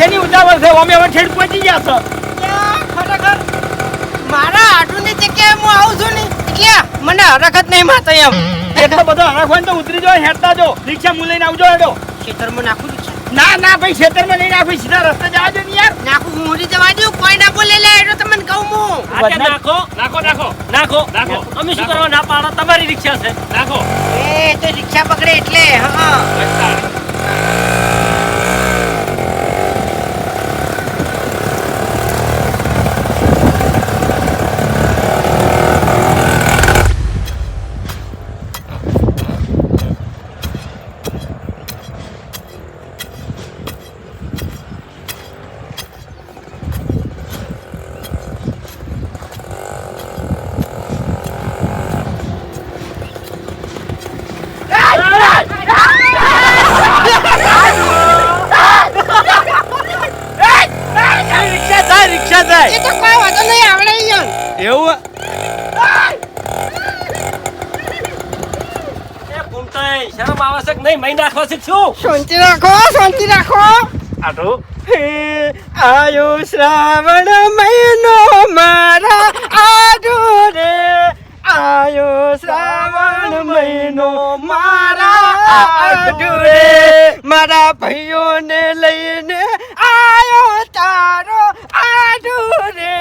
શેની ઉતાવળ છે અમે હવે છેડ પહોંચી ગયા છો. ત્યાં ખરેખર? મારા આટુની જગ્યાએ હું આવું છું ને એટલે મને હરકત નહીં માતો એમ. એટલો બધો હરખવાન તો ઉતરી જાઓ હેડતા જો રિક્ષા હું લઈને આવજો હેડો. ખેતરમાં નાખું છું. ના ના ભાઈ ખેતરમાં નહીં નાખું સીધા રસ્તે જવા દો ને યાર. નાખું હું મોડી જવા દઉં કોઈ ના બોલે લે એટલે તમને કહું હું. નાખો? નાખો નાખો નાખો નાખો અમે શું કરવા ના પાડો? તમારી રિક્ષા છે. નાખો. એ તો રિક્ષા પકડે એટલે હા એવું? શરમ આવે છે કે નહીં? મહી નાખવા છે શું? શાંતિ રાખો શાંતિ રાખો. આટો? આયો શ્રાવણ મહિનો મારા આડો રે આયો શ્રાવણ મહિનો મારા આડો રે મારા ભાઈઓને લઈને આયો તારો આડો રે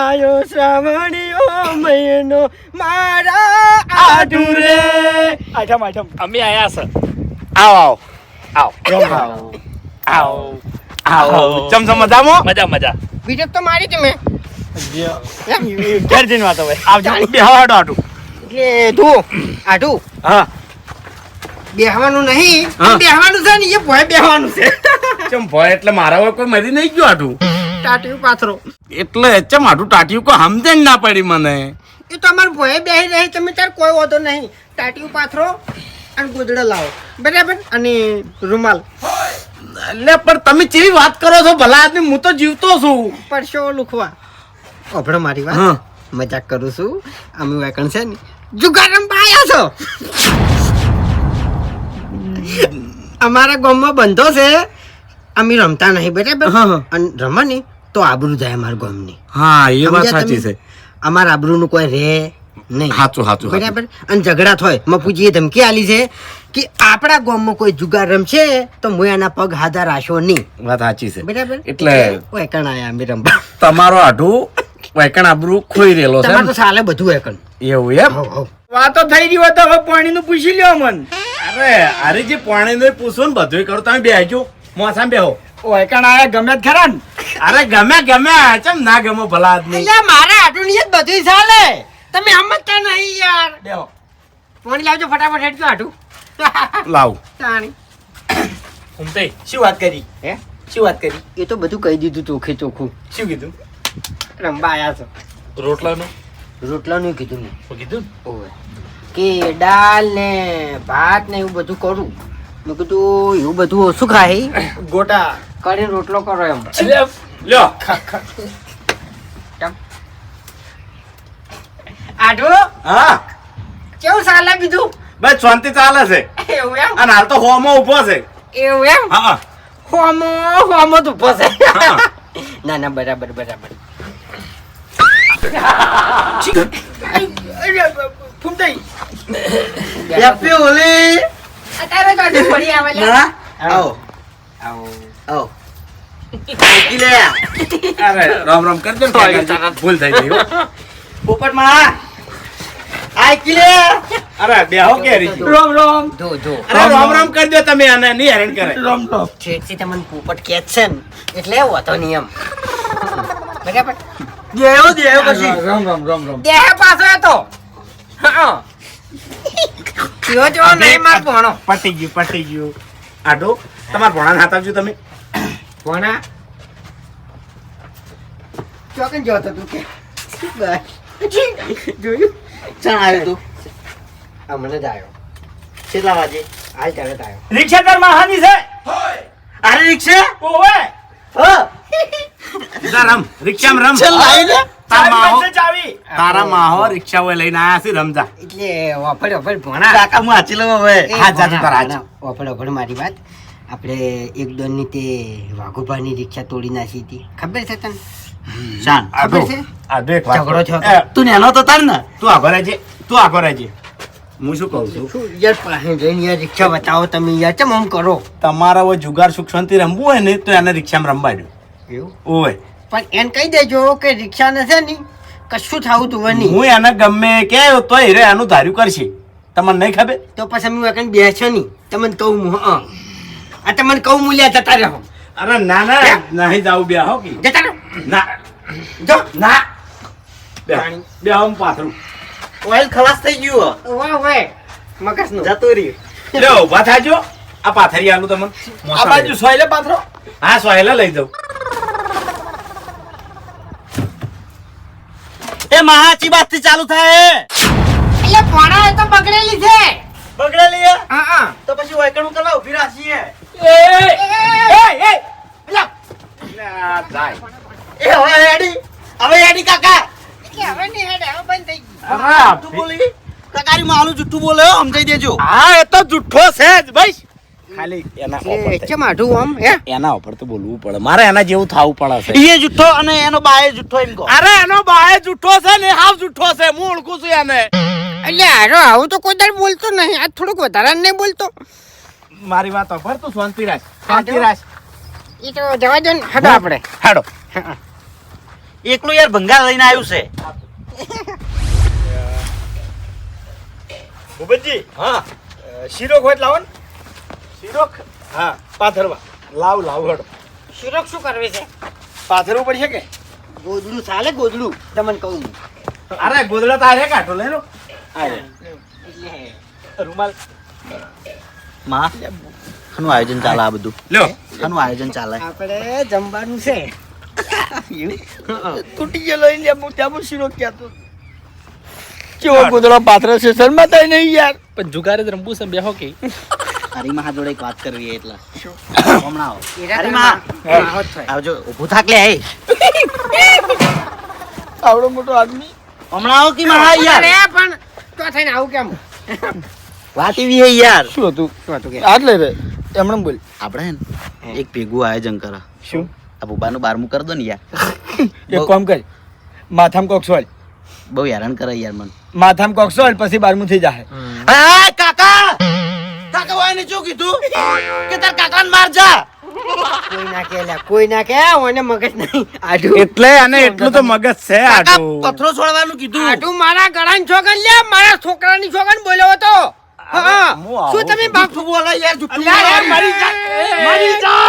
આયો શ્રાવણીઓ મહિનો મારા આડો આઠમ આઠમ અમે આયા સર આવો આવો. આવો. આવો. આવો. ચમચમ મજામાં? મજા મજા. બીજો તો મારી તમે ઘેર જઈને વાત ભાઈ આવજો. બે હવાડો આટું. એટલે તું આડું હા. બેહવાનું નહીં. બેહવાનું છે ને એ ભોય બેહવાનું છે. ચમ ભય એટલે મારા વગર કોઈ મરી નહીં ગયું આટું. ટાટિયું પાથરો. એટલે ચમ આટલું ટાટિયું કોઈ સમજે જ ના પડી મને. એ તો અમારે ભોય બેહી રહી તમે તાર કોઈ વાંધો નહીં. ટાટિયું પાથરો અને ગુદડો લાવો. બરાબર? અને રૂમાલ. એટલે પણ તમે કેવી વાત કરો છો? ભલા આદમી હું તો જીવતો છું. પરસો લુખવા. અભડો મારી વાત. હા. મજાક કરું છું. અમે વેકણ છે ને જુગારમ પાયા છો. અમારા ગામમાં બંધો છે. અમે રમતા નહીં બરાબર? હા, હા. અને રમો ને તો આબરૂ જાય અમારા ગામની. હા એ વાત સાચી છે. અમારા આબરૂનું કોઈ રે નહીં. સાચું સાચું બરાબર? અને ઝઘડા થાય. મફુજીએ ધમકી આલી છે કે આપણા ગામમાં કોઈ જુગાર રમશે તો હું એના પગ હાથા રાશો નહીં. વાત સાચી છે. બરાબર? એટલે વેકણ કણ આયા અમે રમવા. તમારો આઢું વેકણ આબરૂ ખોઈ રહેલો છે તમારે તો સાલે બધું વેકણ એવું એમ? વાતો થઈ ગઈ હોય તો હવે પાણીનું પૂછી લ્યો મન અરે અરે જે પાણીનું પૂછો ને બધું કરો તમે બેહજો. મોસામાં બેહો ઓય કણ આયા ગમે જ ખરા ને? અરે ગમે ગમે. ચમ ના ગમે ભલા આદમી? એટલે મારા આટુની જ બધું ચાલે. તમે સમજતા નહીં યાર. બેહો. ફોન લાવજો ફટાફટ હેડજો આટું. લાવ. તાણી. ઘૂમતાય શું વાત કરી? હે? શું વાત કરી? એ તો બધું કહી દીધું ચોખે ચોખ્ખું શું કીધું? રંબા આયા છો. રોટલાનું? રોટલાનું કીધું મેં. શું કીધું? ઓવે. કે દાળ ને ભાત ને એવું બધું કરું. મેં કીધું એવું બધું ઓછું ખાઈ ગોટા. કરીને રોટલો કરો એમ. લ્યો. આટો હા. કેવું ચાલે બીજું? બસ શાંતિ ચાલે છે. એવું એમ? અને હાલ તો હોમો ઊભો છે. એવું એમ? હા. હોમો હોમો તો ઊભો છે. ના ના બરાબર બરાબર. ફૂટાઈ હેપી હોલી અત્યારે તો આટલું ફરી આવે લે. ના? આવો. આવો. આવો. અરે રામ રામ કરજો ને ભૂલ થઈ ગઈ પોપટમાં આય કિલે અરે બેહો કે રીજી. રોમ રોમ. જો જો. અરે રામ રામ કરજો તમે આને નહીં હેરાન કરે રોમ. રોમ છેડથી તમને પોપટ કે છે ને. એટલે હોતો નિયમ. બરાબર? દેવો દેવો પછી. રોમ રોમ રોમ રોમ. દેહ પાછો હતો. હા. કયો જો નહીં માર ભણો. પટી ગયું પટી ગયું. આટો તમારા ભણાને હાથ આપજો તમે. ભણા. ચોકન જોતો તું કે. જોયું? ચાણ આવ્યો તું. હમણાં જ આવ્યો કેટલા વાગે? હાલ તરત આવ્યો રિક્ષા રમ છે. અરે રિક્ષા? ઓવે. હા. રમ રિક્ષામાં રમ. ચાલ લાવી લે તારા માહો પાસે ચાવી તારા માહો રિક્ષા હોય લઈને આયા છે રમજા. એટલે વફડ વફડ ભણા. કાકા હું હાચી લઉં હવે. હા, જા તારા હાચ. ભણા. વફડ વફડ મારી વાત. આપણે એક દોનની તે વાઘુભાની રિક્ષા તોડી નાખી હતી. ખબર છે તને? શાન. ખબર છે? આડો એક ઝઘડો કહું. તું નેનો તો તાર ને. તું આગળ રહેજે. તું આગળ રહેજે. હું શું કહું છું? શું યાર પાસે જઈને યાર રિક્ષા બતાવો તમે યાર. ચમ આમ કરો? તમારા જુગાર સુખ શાંતિ રમવું હોય ને તો એને રિક્ષામાં રમવા દો. એવું? ઓય પણ એને કહી દેજો કે રિક્ષા નથી ને કશું થવું તું નહીં હું એને ગમે કે તો હીરે આનું ધાર્યું કરશે. તમને નહીં ખબર? તો પછી હું એકને બેસો નહીં તમને કહું હું હા. આ તમને કહું મૂલ્યા જતા રહો. અરે ના ના નહીં જાવ બે હો કે. જતા રહો. ના. જો. ના. બે. બે હું પાથરું. ઓઇલ ખલાસ થઈ ગયું વાહ વાહ. મગજનું જતો રહ્યું. લે ઊભા થાજો. આ પાથરી આનું તમને આ બાજુ સોયલે પાથરો. હા સોયલે લઈ જાઉં. એ મહાચી વાતથી ચાલુ થાય. એટલે પોણા એ તો બગડેલી છે. બગડેલી હે? હા હા. તો પછી વૈકણું કલા ઊભી રાખીએ. એ એ એ ના, જાય. એ હવે એડી હવે એડી કાકા. એટલે હવે નહીં હેડે હવે બંધ થઈ ગઈ હા તું બોલી. કાકારી માલું જુઠ્ઠું બોલે હો, સમજાઈ દેજો. હા એ તો જુઠ્ઠો છે જ ભાઈ. ખાલી એના કેમ આઢું આમ હે? એના ઉપર તો બોલવું પડે. મારે એના જેવું થાવું પડે છે એ જુઠ્ઠો અને એનો બાએ જુઠ્ઠો એમ કહો. અરે એનો બાય જુઠ્ઠો છે ને હાવ જુઠ્ઠો છે. હું ઓળખું છું એને. એટલે હારો આવું તો કોઈ દર બોલતો નહીં. આ થોડુંક વધારે નહીં બોલતો. મારી વાત પર તું શાંતિ રાખ. શાંતિ રાખ. એ તો જવા દો ને. હડો આપણે. હાડો. એકલું યાર ભંગાર લઈને આવ્યું છે. ભૂપતજી હા. શીરો ખોટ લાવો ને. શીરો હા પાથરવા. લાવ લાવ હડો. શિરોક શું કરવી છે? પાથરવું પડશે કે? ગોદડું ચાલે ગોદડું? તમને કહું અરે ગોદડા તારે કાઢો લે લો. રૂમાલ. માં શાનું આયોજન ચાલે આ બધું? લ્યો શાનું આયોજન ચાલે? આપણે જમવાનું છે. તૂટી ગયો લઈ હું ત્યાં પણ શીરો કહેતો કેવો ગોદડો પાત્ર છે શર્મા તો નહીં યાર. પણ જુગારે રમવું છે બેહો કે. હરીમાં હાથ જોડે એક વાત કરવી એટલે. હમણાં આવો. એરા અરે તમે માં. માહોત થાય. આવજો ઊભું થાક લે હે. આવડો મોટો આદમી. હમણાં આવો કે માં યાર? અરે પણ તો થઈને આવું કેમ? વાત એવી હે યાર. શું હતું? શું હતું કે? આજ રે. એમણે બોલ આપણે હે એક ભેગું આયોજન કરે. શું? આ બુબાનું બારમું કરી દો ને યાર. એક કામ કર. માથામ કોક સોલ. બહુ હેરાન કરે યાર મને. માથામ કોક સોલ પછી બારમું થઈ જાય આ કાકા! કાકા વાયને શું કીધું કે તાર કાકાને માર જા કોઈ ના કે કોઈ ના કે ઓને મગજ નહીં આઢું એટલે અને એટલું તો મગજ છે આટલું પથરો છોડવાનું કીધું આઢું મારા ગળાની છોકન લે મારા છોકરાની છોકન બોલ્યો હતો હા શું તમે બાપ જુઠ્ઠું યાર બોલે. મરી જા મરી જા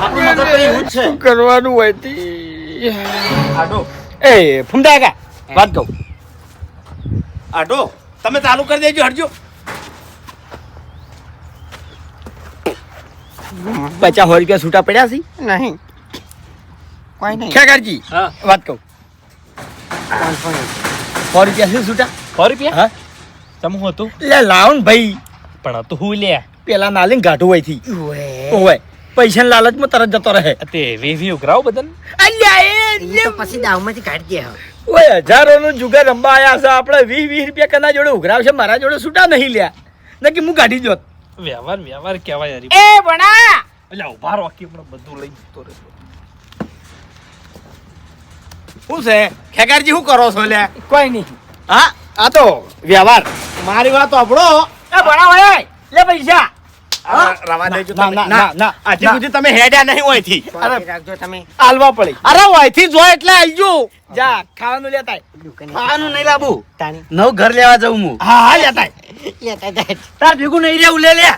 આપણું મગજ તો એવું છે કરવાનું હોય એ ફૂમદા કા વાત કહું. આટો તમે ચાલુ કરી દેજો હટજો. પચાસ સો રૂપિયા છૂટા પડ્યા છે? નહીં. કોઈ નહીં. ખેગારજી હા. વાત કહું. સો રૂપિયા શું છૂટા સો રૂપિયા? હા. તમે હતું? લે લાવ ભાઈ. પણ હતું હું લે પેલા ના ગાઢું હોયથી. ઓય પૈસા લાલચમાં તરત જતો રહે. તે વેવી ઉઘરાવ બદન અલ્યા એ તો પછી દાવમાંથી કાઢી દે હવે. ઓય હજારો નું જુગાર રંબા આયા છે. આપણે વીસ વીસ રૂપિયા કના જોડે ઉઘરાવશે મારા જોડે છૂટા નહીં લ્યા. નકી હું કાઢી જોત. વ્યવહાર વ્યવહાર કહેવાય યાર એ ભણા એટલે ઊભા રહો કે હમણાં બધું લઈ જતો રહે શું છે? ખેગારજી શું કરો છો લ્યા? કોઈ નહીં. હા આ તો વ્યવહાર. મારી વાત આપણો એ ભણા ઓય લે પૈસા. રવા દેજો ના, ના, ના, ના, ના, આજે સુધી તમે હેડ્યા નહીં હોયથી. શાંતિ રાખજો તમે. આલવા પડે. અરે હોયથી જો એટલે આવજો જા ખાવાનું લેતા ખાવાનું નહીં લાવું નવ ઘર લેવા જાઉં હું. હા હા લેતા લેતા તાર ભેગું નહીં રહેવું લે લે.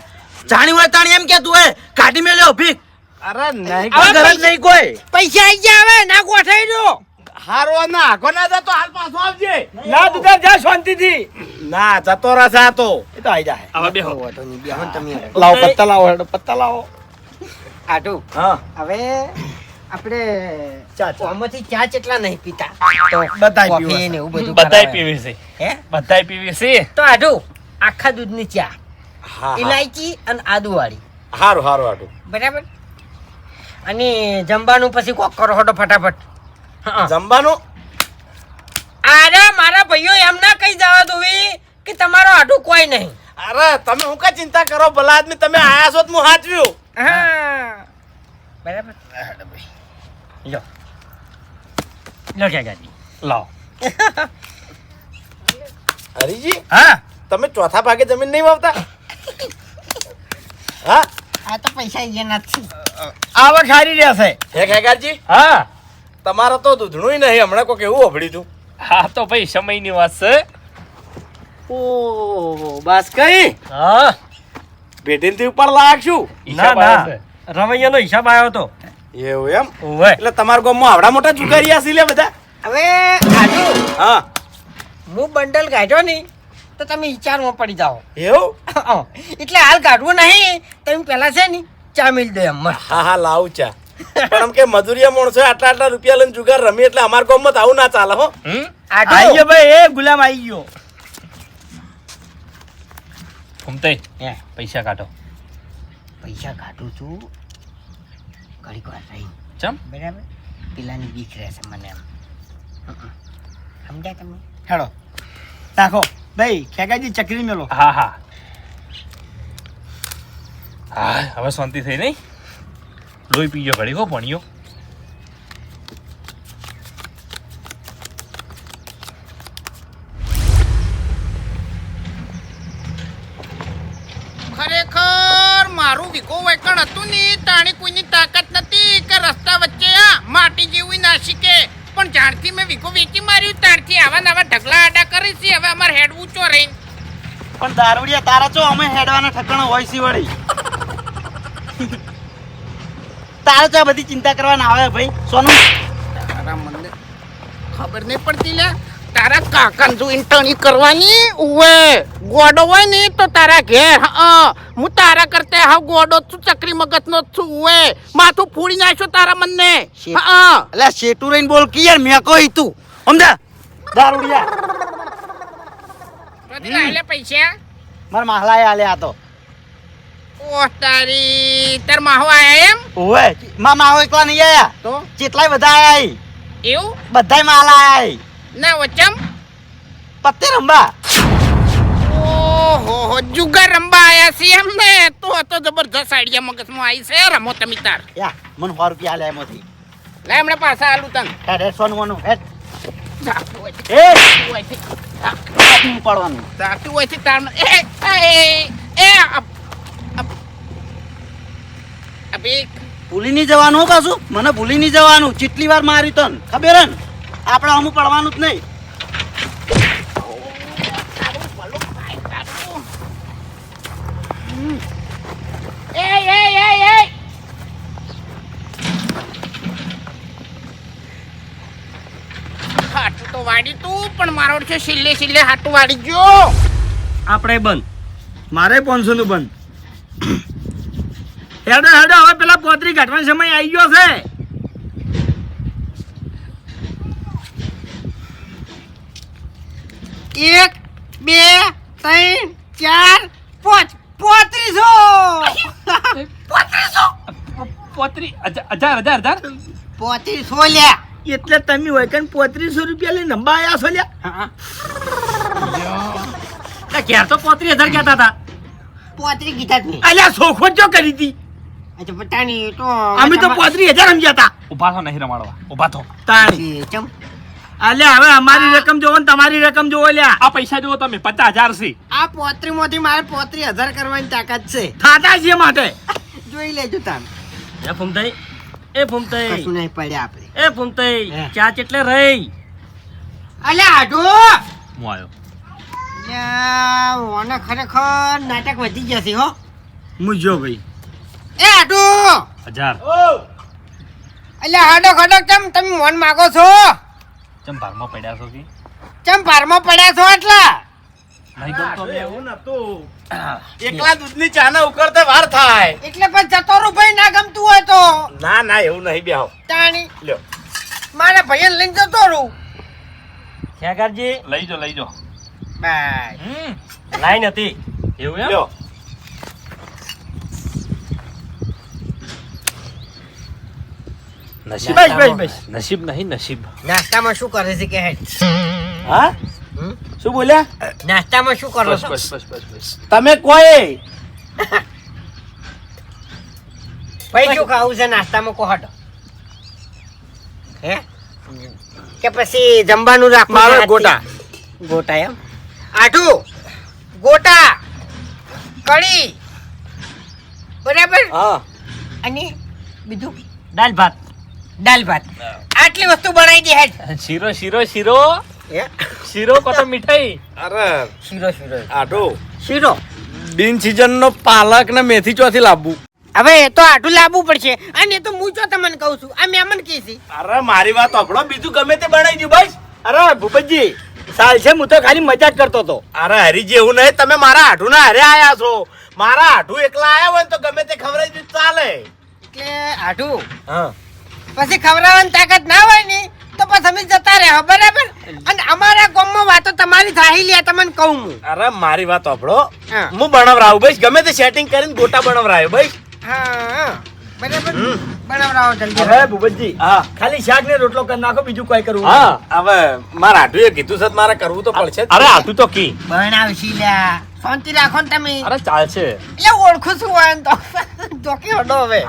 જાણી હોય તાણી એમ કે તું એ કાઢી મેલ્યો ભીખ. અરે નહીં ઘર નહીં કોઈ. પૈસા આવી ગયા હવે ના ગોઠાઈ દો. હારો ના આખો ના જતો હાલ પાછો આવજે. ના દુકાન જા શાંતિથી. ના જતો રહેશે તો. એ તો આઈ જાય આવા બેહો. વાંધો નહીં, બેહો તમે લાવો પત્તા લાવો હેડો પત્તા લાવો. આટું હા. હવે આપણે ચા, ચા. આમાંથી ચા કેટલા નહીં પીતા? બધાય પીવે ને એવું બધું બધાય પીવે છે. હે? બધાય પીવે છે? તો આટું આખા દૂધની ચા. હા, ઇલાયચી અને આદુ વાળી હારું હારું હારું. બરાબર? અને જમવાનું પછી કોક કરો હટો ફટાફટ. જમવાનું? અરે મારા ભાઈઓ એમ ના કહી જવા દોવી કે તમારો આડું કોઈ નહીં. અરે તમે હું કા ચિંતા કરો? ભલા આદમી તમે આયા છો તો હું હાચવ્યું હા. બરાબર. લો. લો કાકાજી લાવો હરીજી હા. તમે ચોથા ભાગે જમીન નહીં વાવતા? હા? આ તો પૈસા એ નથી. આવક સારી રહેશે. હે ખેગારજી હા. તમારે તો દૂધણું નહીં હમણાં કોઈ એવું અભડ્યું તું. હા તો ભાઈ સમયની વાત છે. ઓ બસ કઈ? હા. ભેટીનથી ઉપર લાગશું. ના ના. રમૈયાનો હિસાબ આવ્યો હતો. એવું એમ? ઓવે એટલે તમારા ગામમાં આવડા મોટા ચુકારિયા છે લે બધા? હવે આજુ હા. હું બંડલ કાઢ્યો નહીં તો તમે વિચારમાં પડી જાઓ. એવું? એટલે હાલ કાઢવું નહીં તમે પહેલા છે ને ચા મિલ દે એમ હા હા લાવું ચા. પણ એમ કે મજૂરિયા માણસો આટલા આટલા રૂપિયા લઈને જુગાર રમી એટલે અમાર ગામમાં આવું ના ચાલે હો. આઈ ગયો ભાઈ એ ગુલામ આઈ ગયો. ઘૂમતે હે, પૈસા કાઢો. પૈસા કાઢું છું. ઘડીક વાર રહી. ચમ? બરાબર? પેલાની બીક રહેશે મને એમ. સમજ્યા તમે? હેડો. નાખો. ભાઈ ખેગાજી ચકરી મેલો. હા હા. હા હવે શાંતિ થઈ નહીં લોહી પીજો ઘડી હો ભણ્યો. ખરેખર મારું વિકો વેકણ હતું ને તાણી કોઈની તાકાત નથી કે રસ્તા વચ્ચે આ માટી જેવી ના શીખે પણ જ્યારથી મેં વિકો વેચી માર્યું ત્યારથી આવા નવા ઢગલા આડા કરી છે. હવે અમારે હેડવું ઊંચો રહી પણ દારૂડિયા તારા ચો અમે હેડવાના ઠકણ હોય છે વળી. તારે તો બધી ચિંતા કરવાના આવે ભાઈ. સોનું. તારા મને ખબર નહીં પડતી લે. તારા કાકાને જો ઇન્ટર્ની કરવાની ઉવે ગોડો હોય ને તો તારા ઘેર હા. હું તારા કરતા હા ગોડો છું ચકરી મગજનો નો છું ઉવે. માથું ફૂડી નાખ્યો તારા મનને. હા. એટલે શેટુ રહીને બોલ કે યાર મેં કોઈ તું. સમજા દારૂડિયા. પૈસા. મારા માહલાએ આ તો. ઓહ તારી તાર માહો આયા એમ? ઓવે મા માહો એકલા નહીં આયા? તો? કેટલાય બધા આયા. એવું? બધાય માલ આયા. ના વચમ પત્તે રંબા? ઓહો જુગાર રંબા આયા છે એમ ને? તો તો જબરજસ્ત આઈડિયા મગજમાં આવી છે રમો તમે તાર. યા મને સો રૂપિયા આલ્યા એમાંથી. લે હમણાં પાછા આલુ તન. અરે સોનું મોનું છે, એ! છે. હાથમાં હોય છે તાર. એ એ અભિક ભૂલી નહીં જવાનું પાછું. મને ભૂલી નહીં જવાનું. જેટલી વાર મારી તન. ખબર ને? આપણે અમુક પડવાનું જ નહીં. હાટું તો વાડી તું પણ મારો છે સિલ્લે સિલ્લે હાટું વાડી ગયો. આપણે બંધ. મારે પાંચસો નું બંધ. હેડો હેડો હવે પેલા પોતરી કાઢવાનો સમય આવી ગયો છે. એક બે ત્રણ ચાર પાંચ. પોત્રીસો! પોત્રી હજાર હજાર હજાર? પોત્રીસો લ્યા એટલે તમે હોય કે પોત્રીસો રૂપિયા લઈને નંબા આવ્યા છો લ્યા? ક્યારે ઘેર તો પોત્રીસ હજાર કહેતા હતા. પોત્રી કીધા અલ્યા સોખો જો કરી હતી. અચ્છા પતાની તો અમે તો પોત્રી હજાર સમજ્યા હતા ઊભા થો નહીં રમાડવા. ઊભા થો. તાણી. ચમ? અલ્યા હવે અમારી રકમ જોવો ને તમારી રકમ જોવો લ્યા આ પૈસા જોવો તમે પચાસ હજાર છે. આ પોત્રી માંથી મારે પોત્રી હજાર કરવાની તાકાત છે. થાતા છે માટે. જોઈ લેજો તમે. એ ફૂમતાઈ એ ફૂમતાઈ. કશું નહીં પડ્યા આપણે. એ ફૂમતાઈ હે. ચા ચેટલે રહી? અલ્યા આઢો! હું આવ્યો. ઓને ખરેખર નાટક વધી જશે હો. મુજો ભાઈ. એ આઢો હજાર. એટલે હાડો ખડો કેમ તમે મન માગો છો? ચમ ભારમાં પડ્યા છો કે? ચમ ભારમાં પડ્યા છો એટલા નહીં ગમતો એવું નતું. એકલા દૂધની ચા ના ઉકળતે વાર થાય. એટલે પણ જતો રહું ભાઈ ના ગમતું હોય તો. ના ના એવું નહીં બેહો. તાણી. લ્યો. મારા ભાઈ લઈને જતો રહું. ખેગારજી લઈ જો લઈ જો. બાય. હમ લાઈન હતી. એવું એમ? નસીબ બસ બસ બસ. નસીબ નહીં નસીબ. નાસ્તામાં શું કરે છે કે હા? શું બોલ્યા? નાસ્તામાં શું કરો છો? બસ બસ બસ બસ. તમે કોઈ? ભાઈ શું ખાવું છે નાસ્તામાં કો હટો. હે? કે પછી જમવાનું રાખ મારો ગોટા. ગોટા એમ? આઠું ગોટા કઢી. બરાબર? હા. અને બીજું દાલ ભાત. દાલ ભાત. આટલી વસ્તુ બનાવી દે હેડ. શીરો શીરો શીરો? શીરો કોતો મીઠાઈ? અરે. શીરો શીરો. આટો શીરો. બિન સિઝન નો પાલક ને મેથી ચોથી લાવવું હવે એ તો આટલું લાવવું પડશે. અને એ તો હું જો તમને કહું છું આ મેં કી કીધી. અરે મારી વાત આપણો બીજું ગમે તે બનાવી દઉં ભાઈ અરે ભૂપતજી સાલ છે હું તો ખાલી મજા જ કરતો હતો. અરે હરીજી એવું નહીં. તમે મારા હાઠું ના હારે આયા છો. મારા હાઠું એકલા આયા હોય ને તો ગમે તે ખવડાવી દીધું ચાલે. એટલે આઠું હા. પછી ખવડાવવાની તાકાત ના હોય ને તો પછી અમે જતા રહે બરાબર? અને અમારા ગામમાં વાતો તમારી થાહી લે તમને કહું હું. અરે મારી વાત સાંભળો. હું. બણવરાવ ભાઈ ગમે તે સેટિંગ કરીને ગોટા બનાવરાયો ભાઈ હા હા. બરાબર? બનાવરાવો જલ્દી. હવે ભૂપતજી હા. ખાલી શાક ને રોટલો કરી નાખો બીજું કઈ કરવું હા. હવે મારા હાઠું કીધું છે મારે કરવું તો પડશે. અરે આટું તો કી. બનાવશી લ્યા શાંતિ રાખો ને તમે. અરે ચાલશે. એટલે ઓળખું છું હોય ને તો જોકી હડો હવે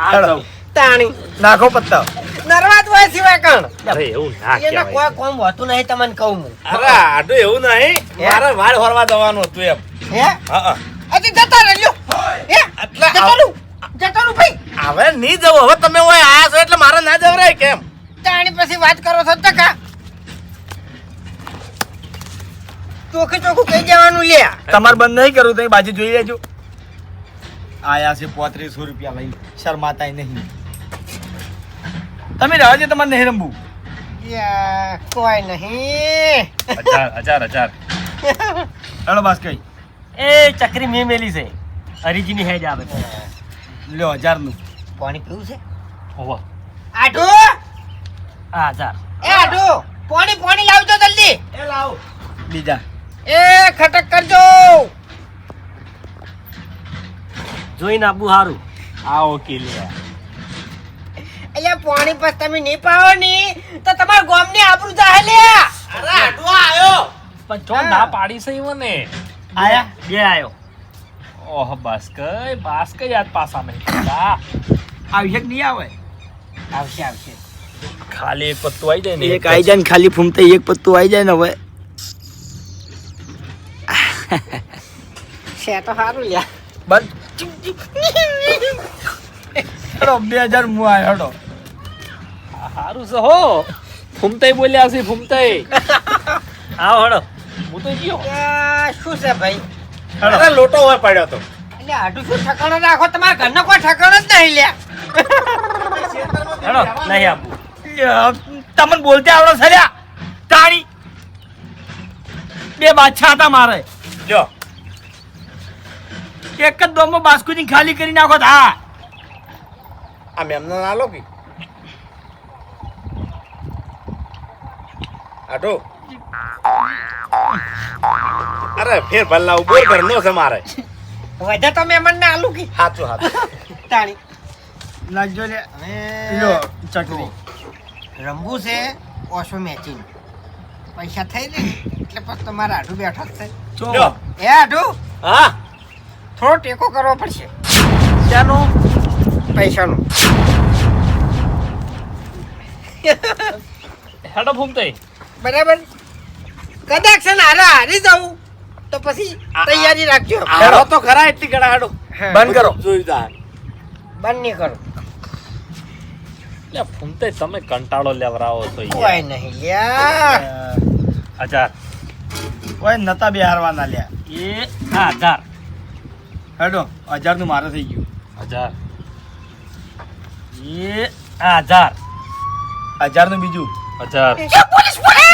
તાણી. નાખો પત્તા. નરવાદ હોય સિવાય કણ? અરે એવું ના એના કહેવાય. કોઈ કોમ હોતું નહીં તમને કહું હું. અરે હાઠું એવું નહીં. મારે વાળ હોરવા જવાનું હતું એમ. હે? હા હા. જતા રહ્યો હે? એટલે જતો રહું. ભાઈ. હવે નહીં જવું. હવે તમે ઓય આયા છો એટલે મારે ના જવરાય કેમ? તાણી પછી વાત કરો છો ટકા ચોખે ચોખ્ખું કહી જવાનું લે. તમારે બંધ નહીં કરવું તો બાજુ જોઈ લેજો. આયા છે પોત્રીસો રૂપિયા લઈ શરમાતાય નહીં. તમે રહ્યા છે તમારે નહીં રમવું. કોઈ નહીં. હજાર હજાર હજાર. હેલો બસ કઈ. એ ચકરી મેં મેલી છે. હરીજીની હેજ આવે લ્યો હજારનું પાણી પીવું છે? હોવા. આઠું આ હજાર. એ આઠું પાણી પાણી લાવજો જલ્દી. એ લાવો. બીજા. એ ખટક કરજો. જોઈને આપવું સારું આ ઓકે લે. એટલે પાણી પછી તમે નહીં પાવો ની? તો તમારા ગામની આબરૂ જાહે લે અરે આટલો આયો. પણ ચો ના પાડી સહી મને. આયા બે આયો. ઓહ બસ કઈ બસ કઈ યાદ પાસા નહીં. પડતા. આવશે કે નહીં આવે? આવશે આવશે. ખાલી એક પત્તું આવી જાય ને એક આવી જાય ને ખાલી ફૂમતે એક પત્તું આવી જાય ને હવે. છે તો સારું લ્યા. બસ બે હજાર મુ આયો હેડો. સારું છે હો. ફૂમતાઈ બોલ્યા છે ફૂમતાઈ આવો હડો હું તો ગયો. શું છે ભાઈ? અરે લોટો વાર પડ્યો તો. એટલે આટલું શું ઠકાણો રાખો? તમારા ઘરનો કોઈ ઠકાણો જ નહીં લ્યા. હળો નહીં આપું. તમને બોલતે આવડો સર્યા તાણી. બે બાદશાહ હતા મારે. જો એક જ દોમમાં બાસ્કુની ખાલી કરી નાખો તો હા. આ મેમનો ના લો કે આટો. અરે ફેર ભલ્લા ઊભો ઘરનો છે મારે. વધે તો મહેમાન ને આલુ કી સાચું સાચું તાણી. લાગજો લે. લો ચટણી. રમવું છે ઓશો મેચિંગ પૈસા થઈ ને એટલે પછી તમારા આઢું બેઠા જ છે જો એ આઢું? હા. થોડો ટેકો કરવો પડશે. શાનો? પૈસાનો. હેડો ફૂમતાઈ બરાબર? કદાચ છે ને હારે હારી જવું તો પછી તૈયારી રાખજો. હારો તો ખરા એટલી હેડો બંધ કરો. જોઈ જા બંધ નહીં કરો. લે ફૂમતાઈ તમે કંટાળો લેવરાવો છો યાર. કોઈ નહીં લ્યા. હજાર. કોઈ નતા બિહારવાના લ્યા. એ આ હજાર. હેડો હજારનું મારે થઈ ગયું. હજાર. એ હજાર હજાર. નું બીજું. હજાર. પોલીસ મહેમાન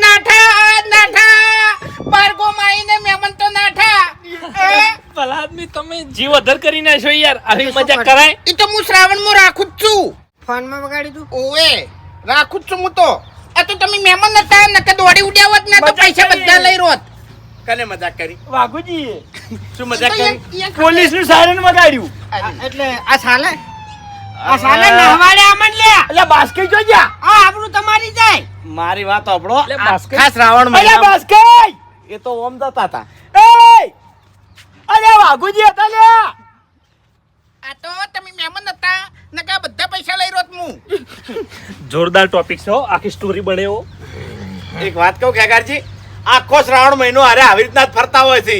નાઠા નાઠા. બારગો માઈને મહેમાન તો નાઠા. ભલા આદમી તમે જીવ અધર કરી નાખ્યો યાર. આવી મજા કરાય? એ તો હું શ્રાવણમાં રાખું જ છું. ફોનમાં બગાડી દઉં? ઓએ રાખું જ છું હું તો. મહેમાન નતા નકર દોડી ઉડ્યા હોત ને તો પૈસા બધા લઈ રોત. કને મજાક કરી? વાઘુજી શું મજાક કરી? પોલીસનું સાયરન વગાડ્યું. એટલે આ સાલે? આ સાલે નહવાડે અમન લે. એટલે બાસ્કેટ જોજે આ આપણું તમારી જાય. મારી વાત સાંભળો. એટલે આ બાસ્કેટ- ખાસ રાવણ અલ્યા એટલે બાસ્કેટ એ તો ઓમ જતા હતા. એ અરે વાઘુજી હતા લે આ તો તમે મહેમાન હતા નકા બધા પૈસા લઈ રોત હું જોરદાર ટોપિક છે આખી સ્ટોરી બને એવો એક વાત કહું ખેગારજી આખો શ્રાવણ મહિનો અરે આવી રીતના જ ફરતા હોય છે.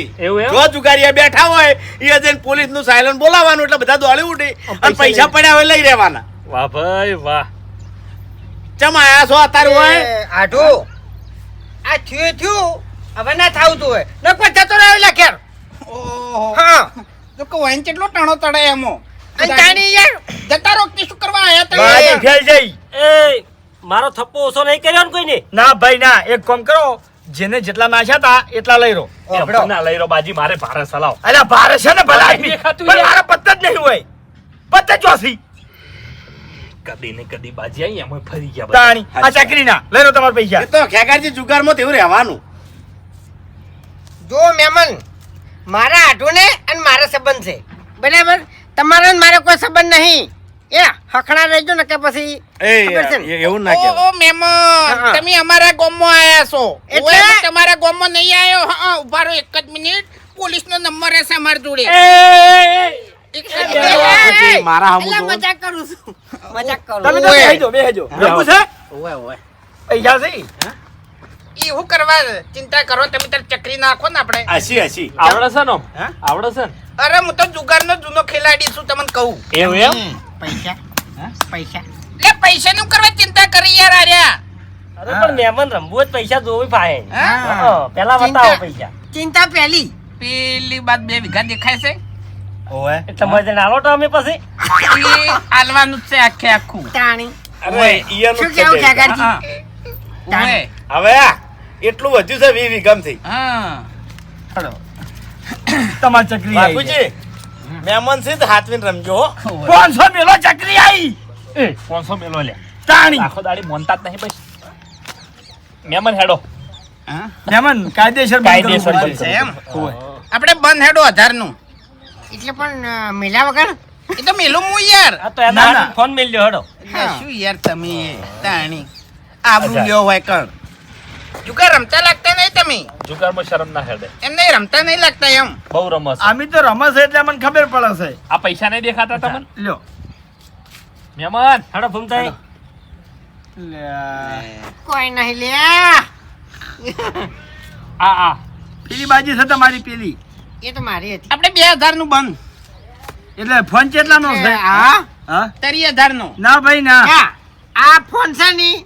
જો જુગારીયા બેઠા હોય એ જઈને પોલીસનું સાયલન બોલાવવાનું એટલે બધા દોડી ઉઠી અને પૈસા પડ્યા હોય લઈ રહેવાના. વાહ ભાઈ વાહ. ચમ આયા છો અત્યારે હોય? એ, આ થયું થયું. હવે ના થાવું તું હોય. ન કોઈ જતો રહ્યો એટલે ઘેર. ઓહો. હા. તો કો વાઈન કેટલો ટાણો તડે એમો. અને તાણી યાર જતા રોક કે શું કરવા આયા તમે? ફેલ જઈ. એ મારો થપ્પો ઓછો નહીં કર્યો ને કોઈને? ના ભાઈ ના. એક કામ કરો. જેને જેટલા નાખ્યા હતા એટલા લઈ રો ના લઈ રહ્યો બાજી મારે ભારે સલાવ. અરે ભારે છે ને ભલા. મારા પત્તા જ નહીં હોય. પત્તા ચોસી કદી ને કદી બાજી આવી અમે ફરી ગયા. તાણી આ ચાકરી ના લઈ રો તમારા પૈસા. તો ખેગારજી જુગારમાં તેવું રહેવાનું. જો મેમન મારા આઢો ને અને મારા સંબંધ. છે બરાબર? તમારા મારે કોઈ સંબંધ નહીં. એ હખણા રહેજો ને કે પછી એવું ના કહેવાય. ઓ મહેમાન તમે અમારા ગામમાં આયા છો. એટલે? તમારા ગામમાં નહીં આયો. હા ઊભા રહો એક જ મિનિટ. પોલીસ નો નંબર હશે અમાર જોડે. મારા હમુ મજાક કરું છું. મજાક કરું તમે તો બેહજો બેહજો. રમવું છે? ઓય, ઓય. પૈસા છે? ઈ કરવા ચિંતા કરો તમે તાર ચકરી નાખો ને આપણે. હસી હસી આવડે છે ને? આવડે છે અરે હું તો જુગાર નો જૂનો ખેલાડી છું તમને કહું. એવું એમ? પૈસા. પૈસા. લે પૈસા નું કરવા ચિંતા કરી યાર આર્યા અરે પણ મહેમાન રમવું પૈસા જોવી પાહે પેલા બતાવો પૈસા. ચિંતા પહેલી. પેલી બાદ બે વીઘા દેખાય છે. ઓવે. એટલે મજે આલો તો અમે પછી. એ આલવાનું છે આખે આખું. તાણી. અરે ઈયાનું શું કેવું બે. કાકાજી ઓય. હવે એટલું વધ્યું છે વી વીઘમથી હા તમાર ચક્રી આવી બાપુજી મહેમાન છે હાથવીન રમજો. પાંચસો મેલો ચકરી આવી એ પાંચસો મેલો લે. તાણી. આખો દાડી મોનતા જ નહીં ભાઈ મહેમાન હેડો. મહેમાન કાયદેસર કાયદેસર છે એમ? આપણે બંધ હેડો હજારનું એટલે પણ મેલા વગર? એ તો મેલું હું યાર. આ તો એના ફોન મેલ્યો હેડો. હડો શું યાર તમે તાણી? આબરૂ લ્યો હોય કણ. જુગાર રમતા લાગતા નહીં તમે? જુગારમાં શરમ ના હેડે. એમ નહીં રમતા નહીં લાગતા એમ? બહુ રમસ. આમી તો રમસ એટલે મને ખબર પડે છે. આ પૈસા નહીં દેખાતા તમને? લ્યો. મહેમાન હડો લ્યા. કોઈ નહીં લે આ આ. પેલી બાજી છે તમારી પેલી. એ તો મારી હતી. આપણે બે હજારનું બંધ. એટલે ફોન કેટલાનો છે? હા. હા? તરી હજારનું ના ભાઈ ના. આ ફોન છે ની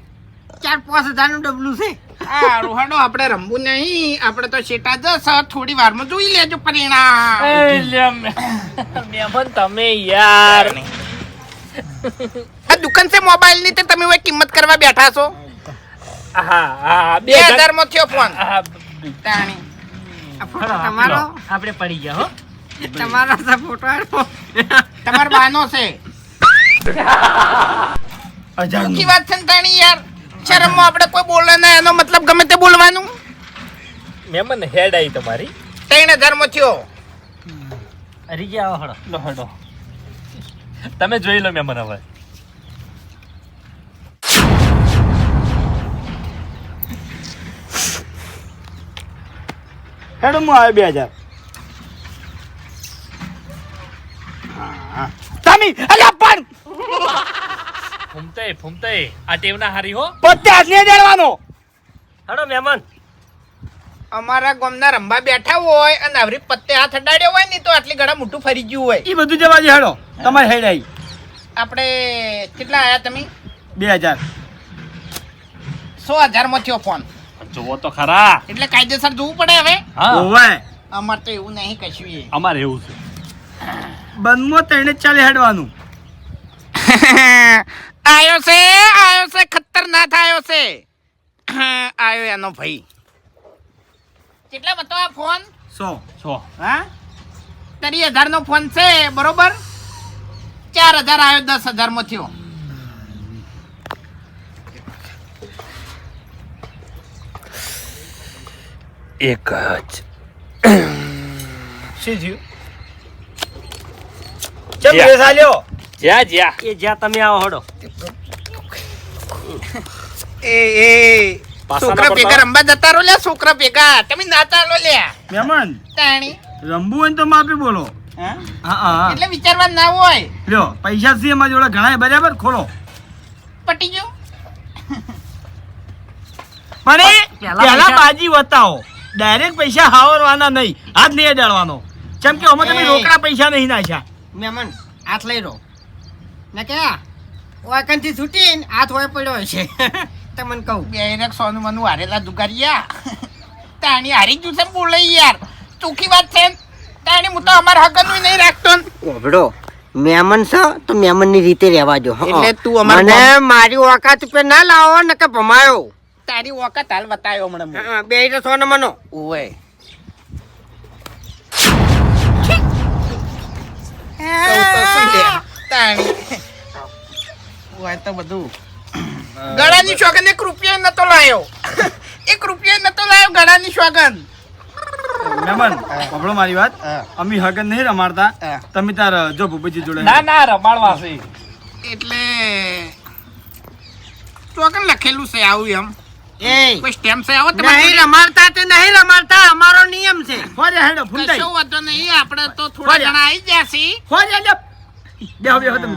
ચાર પાંચ હજારનું ડબલું છે. આ રોહાડો આપણે રમવું નહીં. આપણે તો શેટા જશ થોડી વારમાં જોઈ લેજો પરિણામ. એ લે મે- મહેમાન તમે યાર. આ દુકાન છે મોબાઈલની તે તમે કિંમત કરવા બેઠા છો. હા હા બે હજારમાં થયો ફોન. હા, તાણી. આ ફોટો તમારો? આપણે પડી ગયા હો. તમારો ફોટો તમારો બાનો છે. હજારનું. શું વાત છે ને તાણી યાર. શરમમાં આપણે કોઈ બોલે ના એનો મતલબ ગમે તે બોલવાનું. મેમન હેડ આવી તમારી. ત્રણ ધર્મ થયો. હરી ગયા હડો લો હેડો તમે જોઈ લો મેમન હવે. હેડ મો આવે બે હજાર. તમે અલ્યા પણ! ફૂમતે ફૂમતે આ ટેવના હારી હો. પત્તે હાથ નહીં દેવાનો. હડો મહેમાન. અમારા ગામના રંબા બેઠા હોય અને આવરી પત્તે હાથ અડાડ્યો હોય ને તો આટલી ઘણા મોટું ફરી ગયું હોય. એ બધું જવા દે હેડો. તમારે હેડ આવી આપણે કેટલા આયા તમે? બે હજાર. સો હજારમાં થયો ફોન. જોવો તો ખરા. એટલે કાયદેસર જોવું પડે હવે. હા. અમાર તો એવું નહીં કશું એ. અમારે એવું છે. બનમો ત્રણે ચાલે હેડવાનું. આયો છે આવ્યો છે ખતરનાક આવ્યો છે આવ્યો એનો ભાઈ. કેટલા બતો આ ફોન? સો. સો. હા? તરી હજાર નો ફોન છે બરોબર? ચાર હજાર આવ્યો દસ હજારમાં થયો. એક જ. શું થયું? બેસાલ્યો જ્યાં જ્યાં. એ જ્યાં તમે આવો હડો. એ એ છોકરા ભેગા રમવા જતા રહો લ્યા છોકરા ભેગા. તમે નાતા લો લ્યા. મહેમાન તાણી. રમવું હોય તો માપી બોલો. હા? હા હા એટલે વિચારવા ના હોય. લ્યો પૈસા છે એમાં જોડે ઘણા બરાબર? ખોલો. પટી ગયો. પણ પહેલા બાજી બતાવો ડાયરેક્ટ પૈસા હાવરવાના નહીં. હાથ નહીં અડાડવાનો. કેમ કે અમે તમે. રોકડા પૈસા નહીં નાખ્યા. મહેમાન હાથ લઈ રો ને કે વાકનથી છૂટીને હાથ હોય પડ્યો છે તમને કહું બે સોનું મનું હારેલા જુગારિયા. તાણી હારી ગયું છે બોલે યાર. ચોખ્ખી વાત છે તાણી હું તો અમારા હકનું નહીં રાખતો ને. ઓભડો મહેમાન છે તો મેમનની રીતે રહેવા જો એટલે તું અમારા મને મારી ઓકાત ઉપર ના લાવો ને કે ભમાયો. તારી ઓકાત હાલ બતાવ્યો હમણાં બે સોનું સોનો મનો. ઓવે તાણી ઓય તો બધું. ગળાની શોગન એક રૂપિયો નતો લાયો. એક રૂપિયો નતો લાયો ગળાની શોગન. મહેમાન સાંભળો મારી વાત. અમે હગન નહીં રમાડતા. તમે તાર જો ભૂપતજી જોડે ના ના રમાડવા છે. એટલે શોગન લખેલું છે આવું એમ. એ. કોઈ સ્ટેમ્પ છે? આવો નહીં રમાડતા તે નહીં રમાડતા અમારો નિયમ છે. ફોરે હેડો ફૂંટાઈ કશો વાંધો નહીં આપણે તો થોડા જણા આવી જશે ફોરે લે બેહો બેહો તમે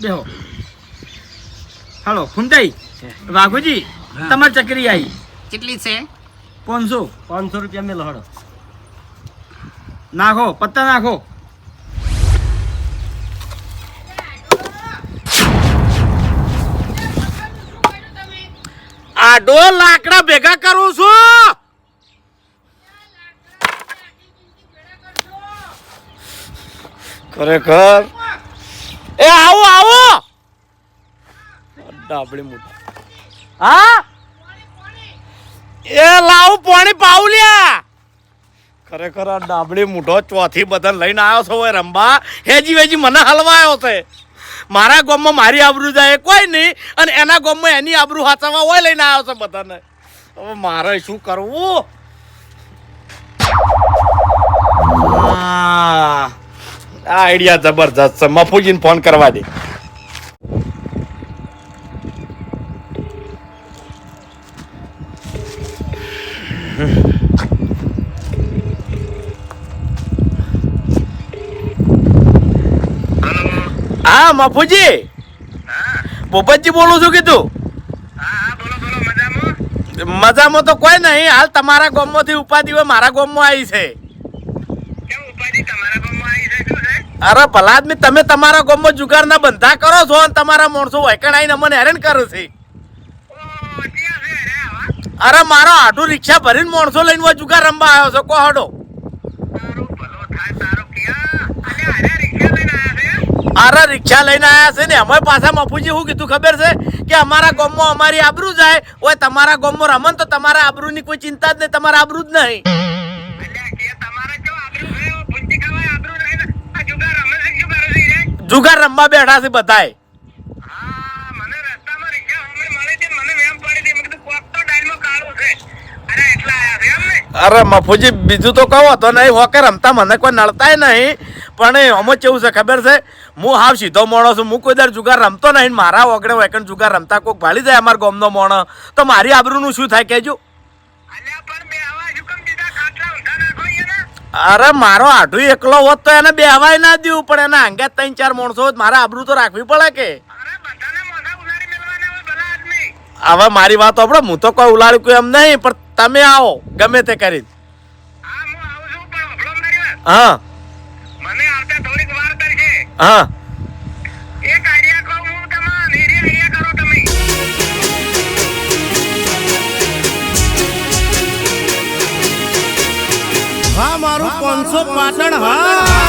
બેહો. હાલો ફૂંટાઈ વાઘુજી તમારી ચકરી આવી કેટલી છે? પાંચસો. પાંચસો રૂપિયા મેલો હડો નાખો પત્તા નાખો. આડો લાકડા ભેગા કરું છું. ખરેખર. એ આવો આવો. ડાબડી મોટા. હા? એ લાવ પાણી પાવલ્યા ખરેખર આ ડાબડી મૂઠો ચોથી બધા લઈને આવ્યો છો હોય રંબા. હેજી વેજી મને હલવાયો છે. મારા ગામમાં મારી આબરૂ જાય કોઈ નહીં અને એના ગામમાં એની આબરૂ હાચવવા હોય લઈને આવ્યો છે બધાને. હવે મારે શું કરવું? આ આઈડિયા જબરજસ્ત છે. મફુજીને ફોન કરવા દે. હા, મફુજી. પોપટજી બોલું છું કીધું? મજામાં તો કોઈ નહીં. હાલ તમારા ગામમાંથી ઉપાધિ મારા ગામમાં આવી છે. અરે ભલા તમે તમારા ગામમાં જુગારના બંધા કરો છો અને તમારા માણસો વૈકણ આવીને અમને હેરાન કરે છે. અરે મારો આટું રિક્ષા ભરીને માણસો લઈને જુગાર રમવા આવ્યો છો કો હડો રિક્ષા લઈને આવ્યા છે ને, અમે પાછા મફુજી શું કીધું ખબર છે? કે અમારા ગામમાં અમારી આબરૂ જાય. ઓય, તમારા ગામમાં રમન તો તમારા આબરૂની કોઈ ચિંતા જ નહીં, તમારા આબરૂ જ નહીં. જુગાર રમવા બેઠા છે બધાય. અરે મફુજી બીજું તો કહો તો નહીં હોકે રમતા મને કોઈ નડતાય નહીં. પણ આમાં કેવું છે ખબર છે? હું હાવ સીધો મોણો છું હું કોઈ દર જુગાર રમતો નહીં. મારા વગડે વેકન જુગાર રમતા કોઈક ભાળી જાય અમારા ગોમનો મોણો. તો મારી આબરૂનું શું થાય કહેજો. અરે મારો આઢું એકલો હોત તો એને બેહવાય ના દઉં પણ એના અંગે ત્રણ ચાર માણસો હોત મારે આબરૂ તો રાખવી પડે કે? હવે મારી વાત આપણે હું તો કોઈ ઉલાડ્યું કોઈ એમ નહીં પણ તમે આવો ગમે તે કરી હા. મને આવતા થોડીક વાર કરશે હા. એક આઈડિયા કહું હું તમને એરી આઈડિયા કરો તમે. હા મારું પાંચસો પાટણ હા.